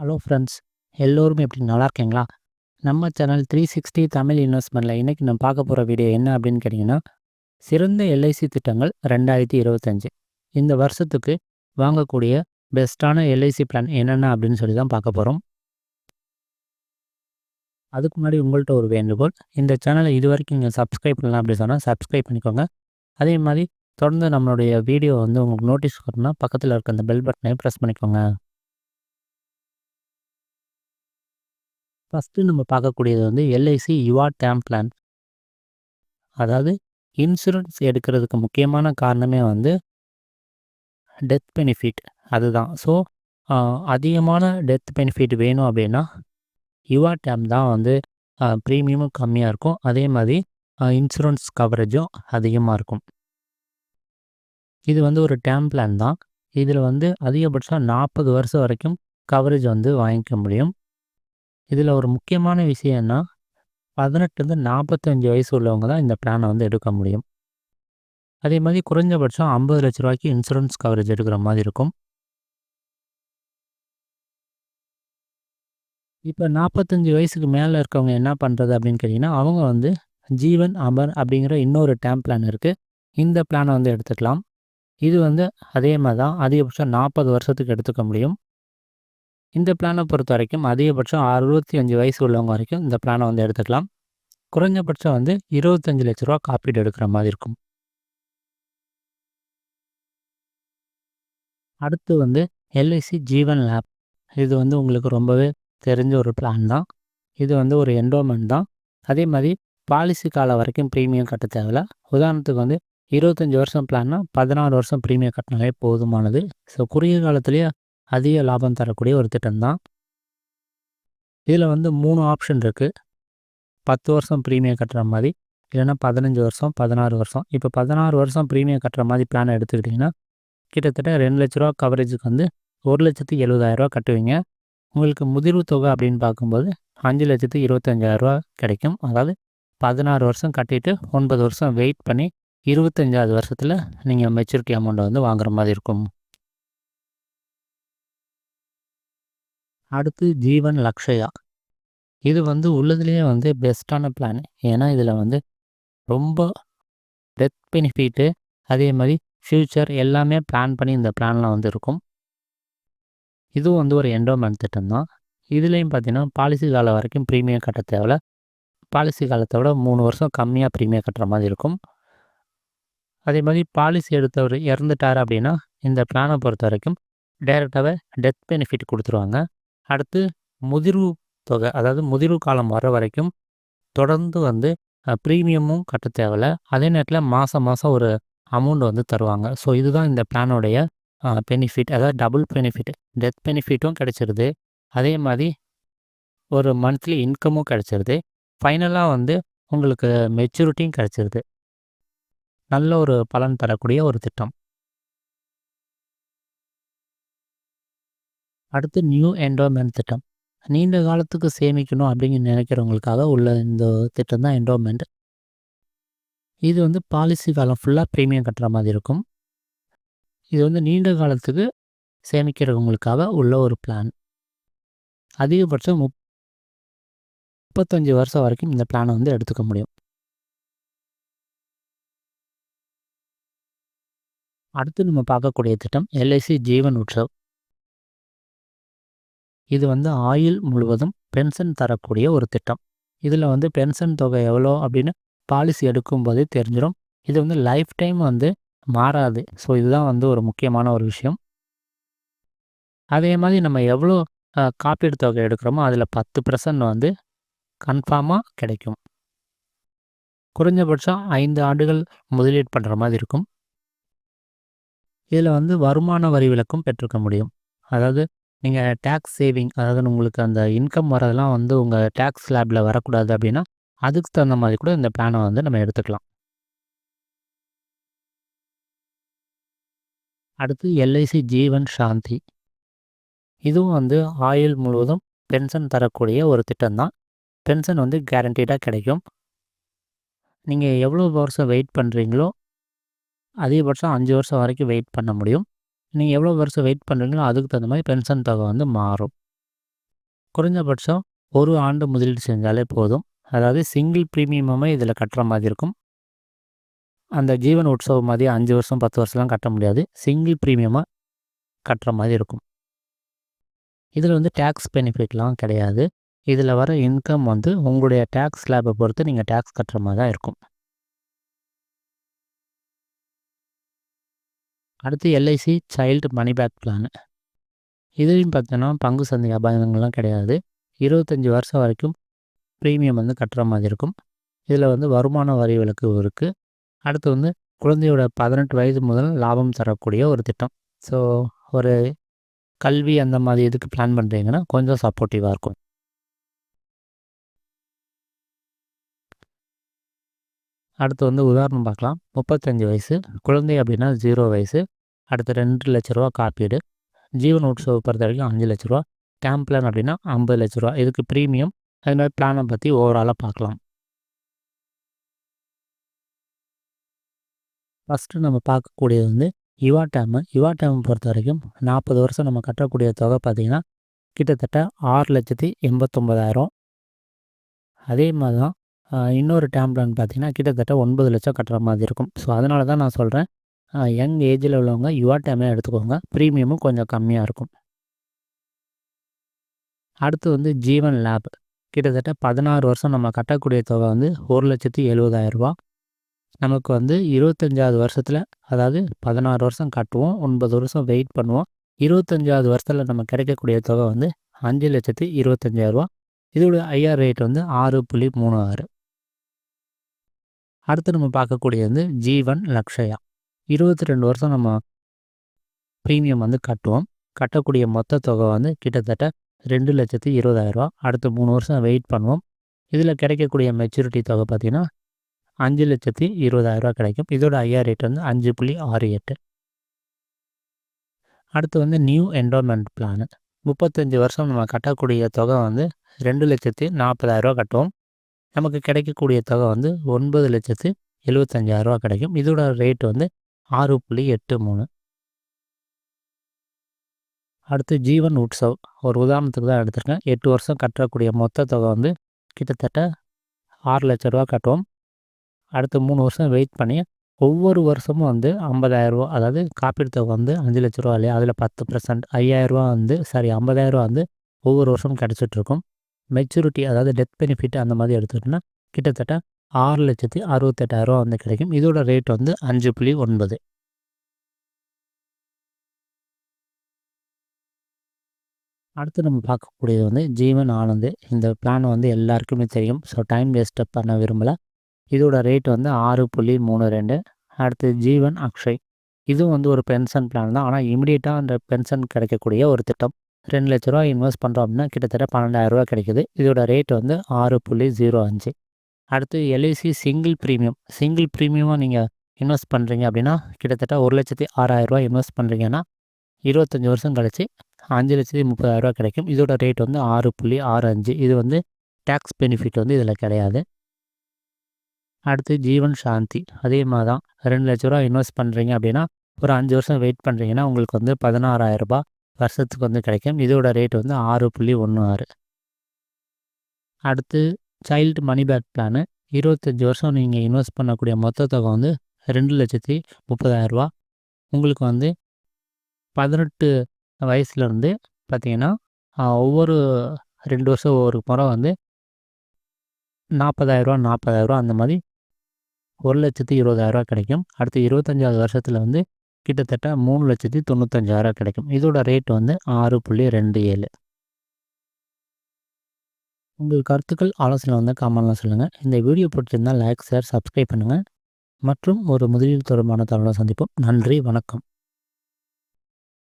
Hello friends எல்லோரும் எப்படி நல்லா இருக்கீங்களா? நம்ம சேனல் த்ரீ சிக்ஸ்டி தமிழ் இன்வெஸ்ட்மெண்ட்டில் இன்றைக்கி நம்ம பார்க்க போகிற வீடியோ என்ன அப்படின்னு கேட்டிங்கன்னா சிறந்த எல்ஐசி திட்டங்கள் ரெண்டாயிரத்தி இருபத்தஞ்சி. இந்த வருஷத்துக்கு வாங்கக்கூடிய பெஸ்ட்டான எல்ஐசி பிளான் என்னென்ன அப்படின்னு சொல்லி தான் பார்க்க போகிறோம் அதுக்கு முன்னாடி உங்கள்கிட்ட ஒரு வேண்டுகோள் இந்த சேனலை இது வரைக்கும் நீங்கள் சப்ஸ்கிரைப் பண்ணலாம் அப்படின்னு சொன்னால் சப்ஸ்கிரைப் பண்ணிக்கோங்க. அதே மாதிரி தொடர்ந்து நம்மளுடைய வீடியோ வந்து உங்களுக்கு நோட்டீஸ் வரணும்னா பக்கத்தில் இருக்க அந்த பெல் பட்டனை ப்ரெஸ் பண்ணிக்கோங்க. ஃபஸ்ட்டு நம்ம பார்க்கக்கூடியது வந்து எல்ஐசி யுவா டேம் பிளான் அதாவது இன்சூரன்ஸ் எடுக்கிறதுக்கு முக்கியமான காரணமே வந்து டெத் பெனிஃபிட் அதுதான். ஸோ அதிகமான டெத் பெனிஃபிட் வேணும் அப்படின்னா யுவா டேம் தான் வந்து ப்ரீமியமும் கம்மியாக இருக்கும். அதே மாதிரி இன்சூரன்ஸ் கவரேஜும் அதிகமாக இருக்கும். இது வந்து ஒரு டேம் பிளான் தான். இதில் வந்து அதிகபட்சம் நாற்பது வருஷம் வரைக்கும் கவரேஜ் வந்து வாங்கிக்க முடியும். இதில் ஒரு முக்கியமான விஷயம்னா பதினெட்டுலேருந்து நாற்பத்தஞ்சு வயசு உள்ளவங்க தான் இந்த பிளானை வந்து எடுக்க முடியும். அதே மாதிரி குறைஞ்சபட்சம் ஐம்பது லட்ச ரூபாய்க்கு இன்சூரன்ஸ் கவரேஜ் எடுக்கிற மாதிரி இருக்கும். இப்போ நாற்பத்தஞ்சு வயசுக்கு மேலே இருக்கவங்க என்ன பண்ணுறது அப்படின்னு கேட்டிங்கன்னா அவங்க வந்து ஜீவன் அமர் அப்படிங்கிற இன்னொரு டேம் பிளான் இருக்குது இந்த பிளானை வந்து எடுத்துக்கலாம். இது வந்து அதே மாதிரி தான் அதிகபட்சம் நாற்பது வருஷத்துக்கு எடுத்துக்க முடியும். இந்த பிளானை பொறுத்த வரைக்கும் அதிகபட்சம் அறுபத்தி அஞ்சு வயசு உள்ளவங்க வரைக்கும் இந்த பிளானை வந்து எடுத்துக்கலாம். குறைஞ்சபட்சம் வந்து இருபத்தஞ்சு லட்ச ரூபா காப்பீடு எடுக்கிற மாதிரி இருக்கும். அடுத்து வந்து எல்ஐசி ஜீவன் லேப் இது வந்து உங்களுக்கு ரொம்பவே தெரிஞ்ச ஒரு பிளான் தான். இது வந்து ஒரு என்டோமெண்ட் தான். அதே மாதிரி பாலிசி காலம் வரைக்கும் ப்ரீமியம் கட்ட தேவையில்ல. உதாரணத்துக்கு வந்து இருபத்தஞ்சி வருஷம் பிளான்னா பதினாறு வருஷம் ப்ரீமியம் கட்டினாலே போதுமானது. ஸோ குறுகிய காலத்துலேயே அதிக லாபம் தரக்கூடிய ஒரு திட்டம் தான் இதில் வந்து மூணு ஆப்ஷன் இருக்குது பத்து வருஷம் ப்ரீமியம் கட்டுற மாதிரி இல்லைன்னா பதினஞ்சு வருஷம் பதினாறு வருஷம். இப்போ பதினாறு வருஷம் ப்ரீமியம் கட்டுற மாதிரி பிளான் எடுத்துக்கிட்டிங்கன்னா கிட்டத்தட்ட ரெண்டு லட்ச ரூபா கவரேஜுக்கு வந்து ஒரு லட்சத்து எழுபதாயிரரூவா கட்டுவீங்க. உங்களுக்கு முதிர்வு தொகை அப்படின்னு பார்க்கும்போது அஞ்சு லட்சத்து இருபத்தஞ்சாயிரரூவா கிடைக்கும். அதாவது பதினாறு வருஷம் கட்டிட்டு ஒன்பது வருஷம் வெயிட் பண்ணி இருபத்தஞ்சாவது வருஷத்தில் நீங்கள் மெச்சூரிட்டி அமௌண்ட்டை வந்து வாங்குற மாதிரி இருக்கும். அடுத்து ஜீவன் லக்ஷயா. இது வந்து உள்ளதுலேயே வந்து பெஸ்ட்டான பிளான் ஏன்னா இதில் வந்து ரொம்ப டெத் பெனிஃபிட்டு அதே மாதிரி ஃப்யூச்சர் எல்லாமே பிளான் பண்ணி இந்த பிளான்லாம் வந்து இருக்கும். இதுவும் வந்து ஒரு என்டோமெண்ட் திட்டம் தான். இதுலேயும் பார்த்தீங்கன்னா பாலிசி காலம் வரைக்கும் ப்ரீமியம் கட்ட தேவையில்ல பாலிசி காலத்தை விட மூணு வருஷம் கம்மியாக ப்ரீமியம் கட்டுற மாதிரி இருக்கும். அதே மாதிரி பாலிசி எடுத்தவர் இறந்துட்டார் அப்படின்னா இந்த பிளானை பொறுத்த வரைக்கும் டைரெக்டாகவே டெத் பெனிஃபிட் கொடுத்துருவாங்க. அடுத்து முதிர்வு தொகை அதாவது முதிர்வு காலம் வர வரைக்கும் தொடர்ந்து வந்து ப்ரீமியமும் கட்ட தேவையில்ல. அதே நேரத்தில் மாதம் மாதம் ஒரு அமௌண்ட் வந்து தருவாங்க. ஸோ இதுதான் இந்த பிளானோடைய பெனிஃபிட் அதாவது டபுள் பெனிஃபிட் டெத் பெனிஃபிட்டும் கிடச்சிருது. அதே மாதிரி ஒரு மந்த்லி இன்கமும் கிடச்சிருது. ஃபைனலாக வந்து உங்களுக்கு மெச்சூரிட்டியும் கிடச்சிருது. நல்ல ஒரு பலன் தரக்கூடிய ஒரு திட்டம். அடுத்து நியூ என்டோமெண்ட் திட்டம். நீண்ட காலத்துக்கு சேமிக்கணும் அப்படின்னு நினைக்கிறவங்களுக்காக உள்ள இந்த திட்டம் தான் என்டோமெண்ட் இது வந்து பாலிசி காலம் ஃபுல்லாக ப்ரீமியம் கட்டுற மாதிரி இருக்கும். இது வந்து நீண்ட காலத்துக்கு சேமிக்கிறவங்களுக்காக உள்ள ஒரு பிளான் அதிகபட்சம் முப் முப்பத்தஞ்சு வருஷம் வரைக்கும் இந்த பிளானை வந்து எடுத்துக்க முடியும். அடுத்து நம்ம பார்க்கக்கூடிய திட்டம் எல்ஐசி ஜீவன் உற்சவ். இது வந்து ஆயுள் முழுவதும் பென்ஷன் தரக்கூடிய ஒரு திட்டம். இதில் வந்து பென்ஷன் தொகை எவ்வளோ அப்படின்னு பாலிசி எடுக்கும்போதே தெரிஞ்சிடும் இது வந்து லைஃப் டைம் வந்து மாறாது. ஸோ இதுதான் வந்து ஒரு முக்கியமான ஒரு விஷயம். அதே மாதிரி நம்ம எவ்வளோ காப்பீடு தொகை எடுக்கிறோமோ அதில் பத்து பர்சன்ட் வந்து கன்ஃபார்மாக கிடைக்கும். குறைஞ்சபட்சம் ஐந்து ஆண்டுகள் முதலீடு பண்ணுற மாதிரி இருக்கும். இதில் வந்து வருமான வரி விலக்கும் பெற்றுக்க முடியும். அதாவது நீங்கள் டேக்ஸ் சேவிங் அதாவது உங்களுக்கு அந்த இன்கம் வரதெல்லாம் வந்து உங்கள் டேக்ஸ் ஸ்லாபில் வரக்கூடாது அப்படின்னா அதுக்கு தகுந்த மாதிரி கூட இந்த பிளானை வந்து நம்ம எடுத்துக்கலாம். அடுத்து எல்ஐசி ஜீவன் சாந்தி இதுவும் வந்து ஆயுள் முழுவதும் பென்ஷன் தரக்கூடிய ஒரு திட்டம் தான் பென்ஷன் வந்து கேரண்டீடாக கிடைக்கும். நீங்கள் எவ்வளோ வருஷம் வெயிட் பண்ணுறீங்களோ அதிகபட்சம் அஞ்சு வருஷம் வரைக்கும் வெயிட் பண்ண முடியும். நீங்கள் எவ்வளோ வருஷம் வெயிட் பண்ணுறீங்களோ அதுக்கு தகுந்த மாதிரி பென்ஷன் தொகை வந்து மாறும். குறைஞ்சபட்சம் ஒரு ஆண்டு முதலீடு செஞ்சாலே போதும். அதாவது சிங்கிள் ப்ரீமியமே இதில் கட்டுற மாதிரி இருக்கும். அந்த ஜீவன் உற்சவம் மாதிரி அஞ்சு வருஷம் பத்து வருஷம்லாம் கட்ட முடியாது. சிங்கிள் ப்ரீமியமாக கட்டுற மாதிரி இருக்கும். இதில் வந்து டேக்ஸ் பெனிஃபிட்லாம் கிடையாது. இதில் வர இன்கம் வந்து உங்களுடைய டேக்ஸ் ஸ்லாபை பொறுத்து நீங்கள் டேக்ஸ் கட்டுற மாதிரி தான் இருக்கும். அடுத்து LIC child money back plan இதுலேயும் பார்த்தோன்னா பங்கு சந்தை அபாயங்கள்லாம் கிடையாது. இருபத்தஞ்சி வருஷம் வரைக்கும் ப்ரீமியம் வந்து கட்டுற மாதிரி இருக்கும். இதில் வந்து வருமான வரி விலக்கு இருக்குது அடுத்து வந்து குழந்தையோட பதினெட்டு வயது முதல் லாபம் தரக்கூடிய ஒரு திட்டம். ஸோ ஒரு கல்வி அந்த மாதிரி இதுக்கு பிளான் பண்ணுறீங்கன்னா கொஞ்சம் சப்போர்ட்டிவாக இருக்கும். அடுத்து வந்து உதாரணம் பார்க்கலாம். முப்பத்தஞ்சு வயசு குழந்தை அப்படின்னா ஜீரோ வயசு. அடுத்து ரெண்டு லட்ச ரூபா காப்பீடு. ஜீவன் உற்சவ பொறுத்த வரைக்கும் அஞ்சு லட்ச ரூபா. கேம்ப் பிளான் அப்படின்னா ஐம்பது லட்ச ரூபா. இதுக்கு ப்ரீமியம் அது மாதிரி பிளானை பற்றி ஓவராலாக பார்க்கலாம். ஃபஸ்ட்டு நம்ம பார்க்கக்கூடியது வந்து யுவா டேமு. யுவா டேம் பொறுத்த வரைக்கும் நாற்பது வருஷம் நம்ம கட்டக்கூடிய தொகை பார்த்திங்கன்னா கிட்டத்தட்ட ஆறு லட்சத்தி எண்பத்தொம்பதாயிரம் அதே மாதிரி தான் இன்னொரு டேம் பிளான் பார்த்திங்கன்னா கிட்டத்தட்ட ஒன்பது லட்சம் கட்டுற மாதிரி இருக்கும். ஸோ அதனால தான் நான் சொல்கிறேன் யங் ஏஜில் உள்ளவங்க யுவா டேமே எடுத்துக்கோங்க. ப்ரீமியமும் கொஞ்சம் கம்மியாக இருக்கும். அடுத்து வந்து ஜீவன் லேப் கிட்டத்தட்ட பதினாறு வருஷம் நம்ம கட்டக்கூடிய தொகை வந்து ஒரு லட்சத்தி எழுபதாயிரரூபா நமக்கு வந்து இருபத்தஞ்சாவது வருஷத்தில் அதாவது பதினாறு வருஷம் கட்டுவோம். ஒன்பது வருஷம் வெயிட் பண்ணுவோம். இருபத்தஞ்சாவது வருஷத்தில் நம்ம கிடைக்கக்கூடிய தொகை வந்து அஞ்சு லட்சத்தி இருபத்தஞ்சாயிரரூபா இதோட ஐஆர் ரேட் வந்து ஆறு புள்ளி மூணு ஆறு அடுத்து நம்ம பார்க்கக்கூடியது வந்து ஜீவன் லக்ஷயா. இருபத்தி ரெண்டு வருஷம் நம்ம ப்ரீமியம் வந்து கட்டுவோம். கட்டக்கூடிய மொத்த தொகை வந்து கிட்டத்தட்ட ரெண்டு லட்சத்தி இருபதாயிரரூவா அடுத்து மூணு வருஷம் வெயிட் பண்ணுவோம். இதில் கிடைக்கக்கூடிய மெச்சூரிட்டி தொகை பார்த்திங்கன்னா அஞ்சு லட்சத்தி இருபதாயிரரூவா கிடைக்கும். இதோட ஐஆர் ரேட் வந்து அஞ்சு புள்ளி ஆறு எட்டு. அடுத்து வந்து நியூ என்டோமெண்ட் பிளானு முப்பத்தஞ்சு வருஷம் நம்ம கட்டக்கூடிய தொகை வந்து ரெண்டு லட்சத்தி நாற்பதாயிரரூவா கட்டுவோம். நமக்கு கிடைக்கக்கூடிய தொகை வந்து ஒன்பது லட்சத்து எழுபத்தஞ்சாயிரரூவா கிடைக்கும். இதோட ரேட் வந்து ஆறு புள்ளி எட்டு மூணு. அடுத்து ஜீவன் உற்சவ். ஒரு உதாரணத்துக்கு தான் எடுத்திருக்கேன். எட்டு வருஷம் கட்டக்கூடிய மொத்த தொகை வந்து கிட்டத்தட்ட ஆறு லட்ச ரூபா கட்டுவோம். அடுத்து மூணு வருஷம் வெயிட் பண்ணி ஒவ்வொரு வருஷமும் வந்து ஐம்பதாயிரரூவா அதாவது காப்பீடு தொகை வந்து அஞ்சு லட்ச ரூபா இல்லையா? அதில் பத்து பர்சன்ட் ஐயாயிரரூவா வந்து சாரி ஐம்பதாயிரரூவா வந்து ஒவ்வொரு வருஷமும் கிடச்சிட்ருக்கும் மெச்சூரிட்டி அதாவது டெத் பெனிஃபிட் அந்த மாதிரி எடுத்துக்கிட்டோன்னா கிட்டத்தட்ட ஆறு லட்சத்தி அறுபத்தெட்டாயிரரூவா வந்து கிடைக்கும். இதோட ரேட் வந்து அஞ்சு புள்ளி ஒன்பது. அடுத்து நம்ம பார்க்கக்கூடியது வந்து ஜீவன் ஆனந்து. இந்த பிளான் வந்து எல்லாருக்குமே தெரியும். ஸோ டைம் வேஸ்ட்டு பண்ண விரும்பலை. இதோட ரேட் வந்து ஆறு புள்ளி மூணு ரெண்டு. அடுத்து ஜீவன் அக்ஷய். இதுவும் வந்து ஒரு பென்ஷன் பிளான் தான். ஆனால் இமிடியேட்டாக அந்த பென்ஷன் கிடைக்கக்கூடிய ஒரு திட்டம். ரெண்டு லட்ச ரூபா இன்வெஸ்ட் பண்ணுறோம் அப்படின்னா கிட்டத்தட்ட பன்னெண்டாயிரரூவா கிடைக்குது. இதோட ரேட் வந்து ஆறு புள்ளி ஜீரோ அஞ்சு. அடுத்து எல்ஐசி சிங்கிள் ப்ரீமியம் சிங்கிள் ப்ரீமியமாக நீங்கள் இன்வெஸ்ட் பண்ணுறீங்க அப்படின்னா கிட்டத்தட்ட ஒரு லட்சத்தி ஆறாயிரரூவா இன்வெஸ்ட் பண்ணுறீங்கன்னா இருபத்தஞ்சி வருஷம் கழிச்சு அஞ்சு லட்சத்தி முப்பதாயிரரூவா கிடைக்கும். இதோட ரேட் வந்து ஆறு புள்ளி ஆறு அஞ்சு. இது வந்து டேக்ஸ் பெனிஃபிட் வந்து இதில் கிடையாது. அடுத்து ஜீவன் சாந்தி. அதே மாதிரி தான் ரெண்டு லட்ச ரூபா இன்வெஸ்ட் பண்ணுறீங்க அப்படின்னா ஒரு அஞ்சு வருஷம் வெயிட் பண்ணுறீங்கன்னா உங்களுக்கு வந்து பதினாறாயிரரூபா வருஷத்துக்கு வந்து கிடைக்கும். இதோட ரேட் வந்து ஆறு புள்ளி ஒன்று ஆறு. அடுத்து சைல்டு மணி பேக் பிளானு இருபத்தஞ்சி வருஷம் நீங்கள் இன்வெஸ்ட் பண்ணக்கூடிய மொத்த தொகை வந்து ரெண்டு லட்சத்தி முப்பதாயிரரூபா உங்களுக்கு வந்து பதினெட்டு வயசுலேருந்து பார்த்திங்கன்னா ஒவ்வொரு ரெண்டு வருஷம் ஒவ்வொரு முறை வந்து நாற்பதாயிரரூவா நாற்பதாயிரரூவா அந்த மாதிரி ஒரு லட்சத்தி இருபதாயிரரூவா கிடைக்கும். அடுத்து இருபத்தஞ்சாவது வருஷத்தில் வந்து கிட்டத்தட்ட மூணு லட்சத்தி தொண்ணூத்தஞ்சாயிரம் கிடைக்கும். இதோட ரேட் வந்து ஆறு புள்ளி ரெண்டு ஏழு. உங்கள் கருத்துக்கள் ஆலோசனை வந்து காமெண்ட்லாம் சொல்லுங்கள் இந்த வீடியோ பிடிச்சிருந்தால் லைக் ஷேர் சப்ஸ்கிரைப் பண்ணுங்கள் மற்றும் ஒரு முதலீடு தொடர்பான தகவலை சந்திப்போம். நன்றி வணக்கம்.